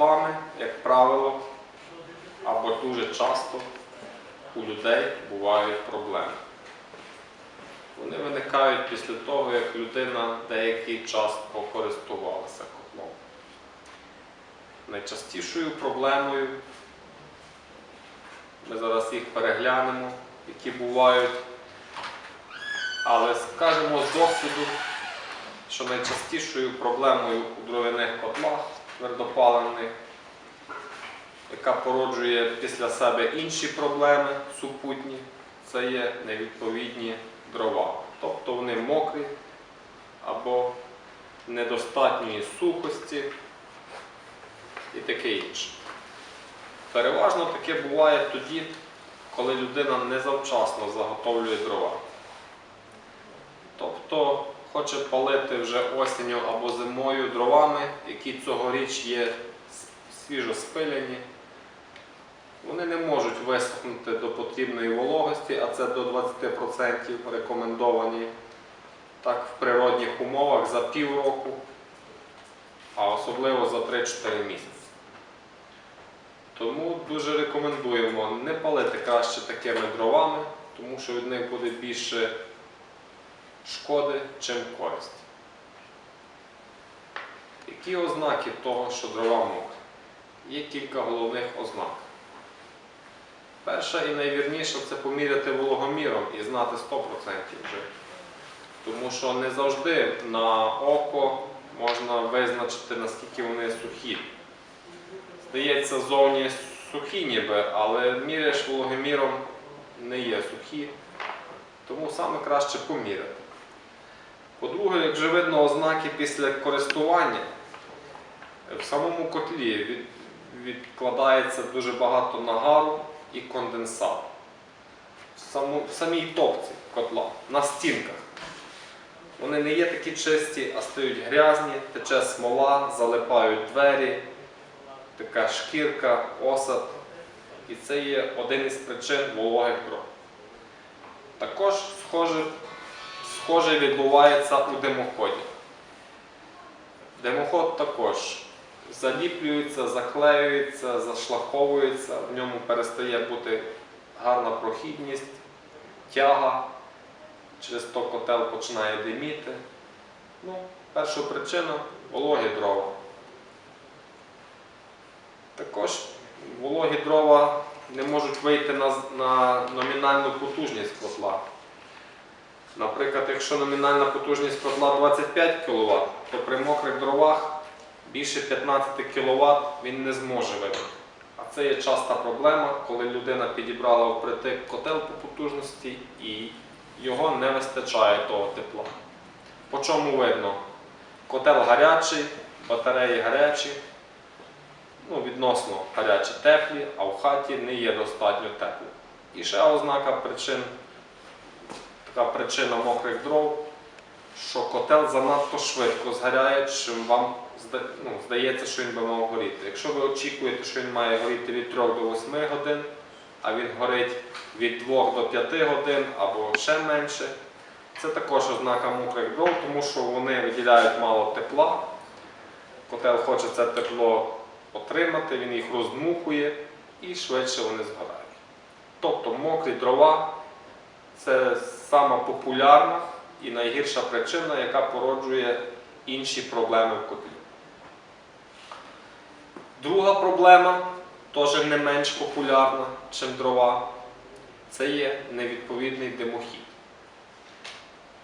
котлами, як правило, або дуже часто у людей бувають проблеми. Вони виникають після того, як людина деякий час покористувалася котлом. Найчастішою проблемою, ми зараз їх переглянемо, які бувають, але скажемо з досвіду, що найчастішою проблемою у дровяних котлах твердопаливних, яка породжує після себе інші проблеми супутні, це є невідповідні дрова. Тобто вони мокрі або недостатньої сухості і таке інше. Переважно таке буває тоді, коли людина незавчасно заготовлює дрова. Тобто хоче палити вже осінню або зимою дровами, які цьогоріч є свіжо спиляні. Вони не можуть висохнути до потрібної вологості, а це до 20% рекомендовані так в природних умовах за півроку, а особливо за 3-4 місяці. Тому дуже рекомендуємо не палити краще такими дровами, тому що від них буде більше шкоди, чим користі. Які ознаки того, що дрова мокрі? Є кілька головних ознак. Перша і найвірніша це поміряти вологоміром і знати 100% вже. Тому що не завжди на око можна визначити, наскільки вони сухі. Здається, зовні сухі ніби, але міряєш вологоміром не є сухі, тому саме краще поміряти. По-друге, як вже видно ознаки після користування, в самому котлі від- відкладається дуже багато нагару і конденсату. В самій топці котла, на стінках. Вони не є такі чисті, а стають грязні, тече смола, залипають двері, така шкірка, осад. І це є один із причин вологих дров. Також схоже, схоже відбувається у димоході. Димоход також заліплюється, заклеюється, зашлаховується, в ньому перестає бути гарна прохідність, тяга, через то котел починає диміти. Ну, перша причина вологі дрова. Також вологі дрова не можуть вийти на, на номінальну потужність котла. Наприклад, якщо номінальна потужність котла 25 кВт, то при мокрих дровах більше 15 кВт він не зможе вибити. А це є часта проблема, коли людина підібрала впритик котел по потужності і його не вистачає того тепла. По чому видно? Котел гарячий, батареї гарячі, ну, відносно гарячі теплі, а в хаті не є достатньо тепло. І ще ознака причин, така причина мокрих дров, що котел занадто швидко згоряє, чим вам ну, здається, що він би мав горіти. Якщо ви очікуєте, що він має горіти від 3 до 8 годин, а він горить від 2 до 5 годин або ще менше, це також ознака мокрих дров, тому що вони виділяють мало тепла. Котел хоче це тепло отримати, він їх роздмухує і швидше вони згорають. Тобто мокрі дрова це сама популярна і найгірша причина, яка породжує інші проблеми в котлі. Друга проблема, теж не менш популярна, ніж дрова, це є невідповідний димохід.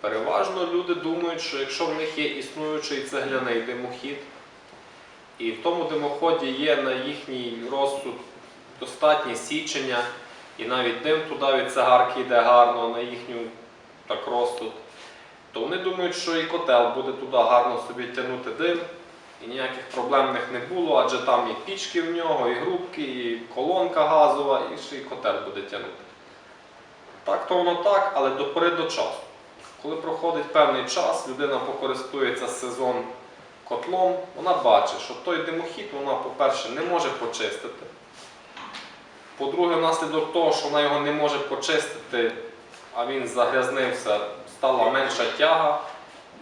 Переважно люди думають, що якщо в них є існуючий цегляний димохід, і в тому димоході є на їхній розсуд достатнє січення, і навіть дим туди від цигарки йде гарно на їхню так розсуд, то вони думають, що і котел буде туди гарно собі тягнути дим, і ніяких проблем не було, адже там і пічки в нього, і грубки, і колонка газова, і ще й котел буде тягнути. Так то воно так, але до пори до часу. Коли проходить певний час, людина покористується сезон котлом, вона бачить, що той димохід вона, по-перше, не може почистити. По-друге, внаслідок того, що вона його не може почистити, а він загрязнився, стала менша тяга,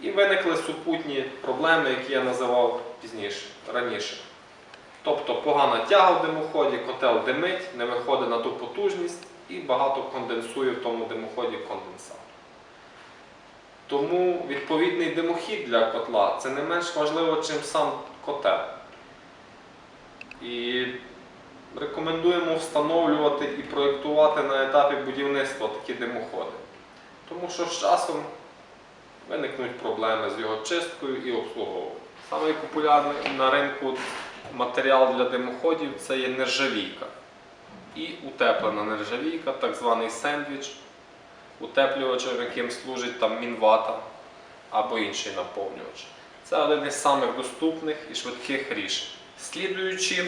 і виникли супутні проблеми, які я називав пізніше, раніше. Тобто погана тяга в димоході, котел димить, не виходить на ту потужність і багато конденсує в тому димоході конденсат. Тому відповідний димохід для котла це не менш важливо, ніж сам котел. І рекомендуємо встановлювати і проєктувати на етапі будівництва такі димоходи. Тому що з часом виникнуть проблеми з його чисткою і обслуговуванням. Самий популярний на ринку матеріал для димоходів це є нержавійка. І утеплена нержавійка, так званий сендвіч, утеплювачем, яким служить там мінвата або інший наповнювач. Це один із самих доступних і швидких рішень. Слідуючі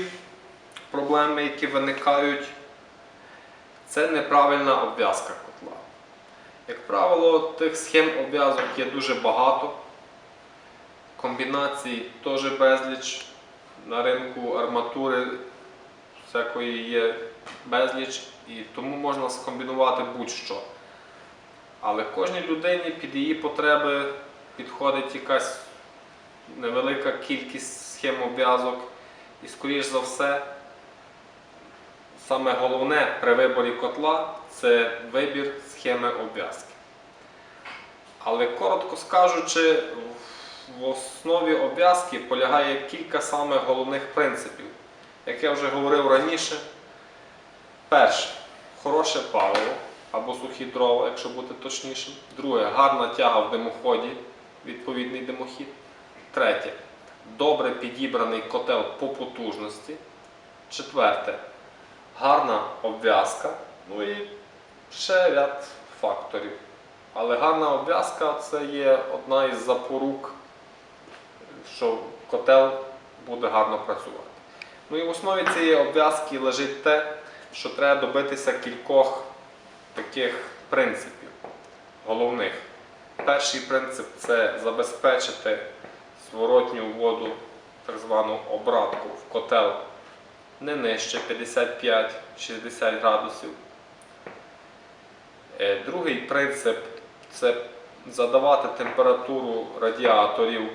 проблеми, які виникають, це неправильна обв'язка котла. Як правило, тих схем обв'язок є дуже багато. Комбінацій теж безліч. На ринку арматури всякої є безліч, і тому можна скомбінувати будь-що. Але кожній людині під її потреби підходить якась невелика кількість схем обв'язок. І, скоріш за все, саме головне при виборі котла це вибір схеми обв'язки. Але коротко скажучи, в основі обв'язки полягає кілька самих головних принципів. Як я вже говорив раніше, перше хороше паливо або сухі дрова, якщо бути точнішим. Друге гарна тяга в димоході, відповідний димохід. Третє добре підібраний котел по потужності. Четверте гарна обв'язка. Ну і ще ряд факторів. Але гарна обв'язка це є одна із запорук, що котел буде гарно працювати. Ну і в основі цієї обв'язки лежить те, що треба добитися кількох таких принципів головних. Перший принцип це забезпечити зворотню воду, так звану обратку в котел не нижче 55-60 градусів. Е, Другий принцип це задавати температуру радіаторів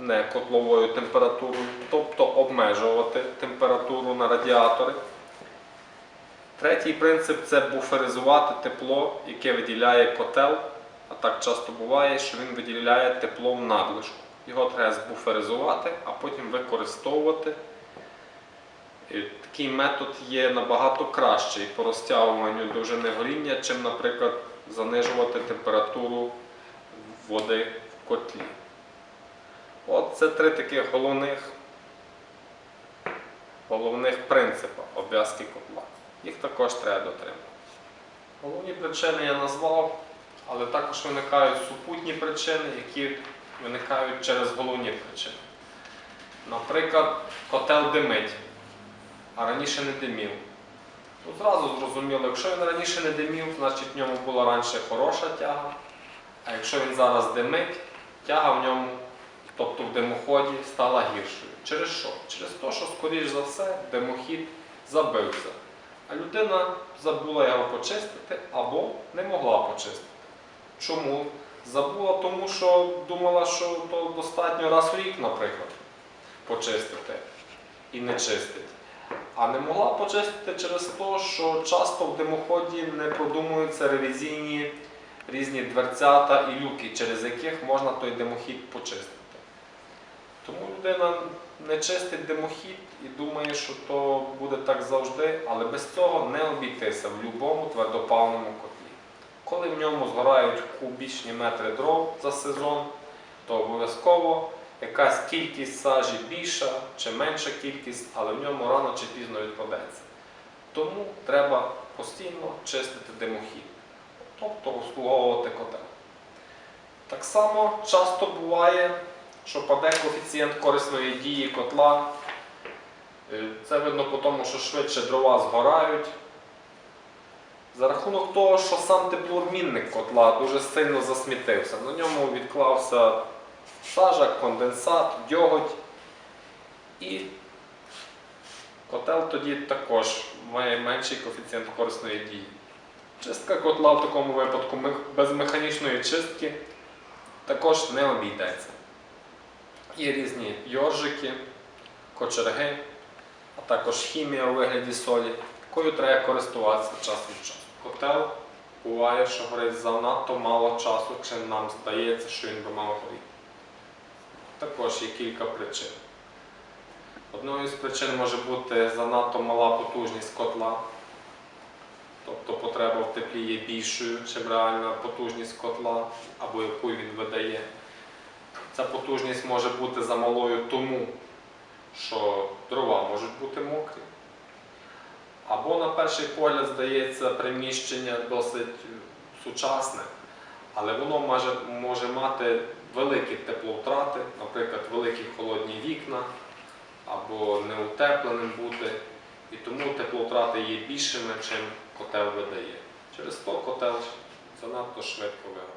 не котловою температурою, тобто обмежувати температуру на радіатори. Третій принцип це буферизувати тепло, яке виділяє котел, а так часто буває, що він виділяє тепло в надлишку. Його треба збуферизувати, а потім використовувати. І Такий метод є набагато кращий по розтягуванню довжини горіння, чим, наприклад, занижувати температуру води в котлі. От це три таких головних, головних принципи обв'язки котла. Їх також треба дотримувати. Головні причини я назвав, але також виникають супутні причини, які виникають через головні причини. Наприклад, котел димить, а раніше не димів. Тут зразу зрозуміло, якщо він раніше не димів, значить в ньому була раніше хороша тяга. А якщо він зараз димить, тяга в ньому, тобто в димоході, стала гіршою. Через що? Через те, що, скоріш за все, димохід забився. А людина забула його почистити або не могла почистити. Чому? Забула, тому що думала, що то достатньо раз в рік, наприклад, почистити і не чистить. А не могла почистити через те, що часто в димоході не продумуються ревізійні різні дверцята і люки, через яких можна той димохід почистити. Тому людина не чистить димохід і думає, що то буде так завжди, але без цього не обійтися в будь-якому твердопаливному котлі. Коли в ньому згорають кубічні метри дров за сезон, то обов'язково якась кількість сажі більша чи менша кількість, але в ньому рано чи пізно відкладеться. Тому треба постійно чистити димохід, тобто обслуговувати котел. Так само часто буває, що паде коефіцієнт корисної дії котла. Е, Це видно по тому, що швидше дрова згорають. За рахунок того, що сам теплообмінник котла дуже сильно засмітився. На ньому відклався сажа, конденсат, дьоготь. І котел тоді також має менший коефіцієнт корисної дії. Чистка котла в такому випадку без механічної чистки також не обійдеться. Є різні йоржики, кочерги, а також хімія у вигляді солі, якою треба користуватися час від часу. Котел буває, що горить занадто мало часу, чим нам здається, що він би мав горіти. Також є кілька причин. Одною з причин може бути занадто мала потужність котла, тобто потреба в теплі є більшою, чим реальна потужність котла, або яку він видає. Ця потужність може бути замалою тому, що дрова можуть бути мокрі. Або на перший погляд здається приміщення досить сучасне, але воно може, може мати великі тепловтрати, наприклад, великі холодні вікна, або неутепленим бути. І тому тепловтрати є більшими, чим котел видає. Через то котел занадто швидко виграє.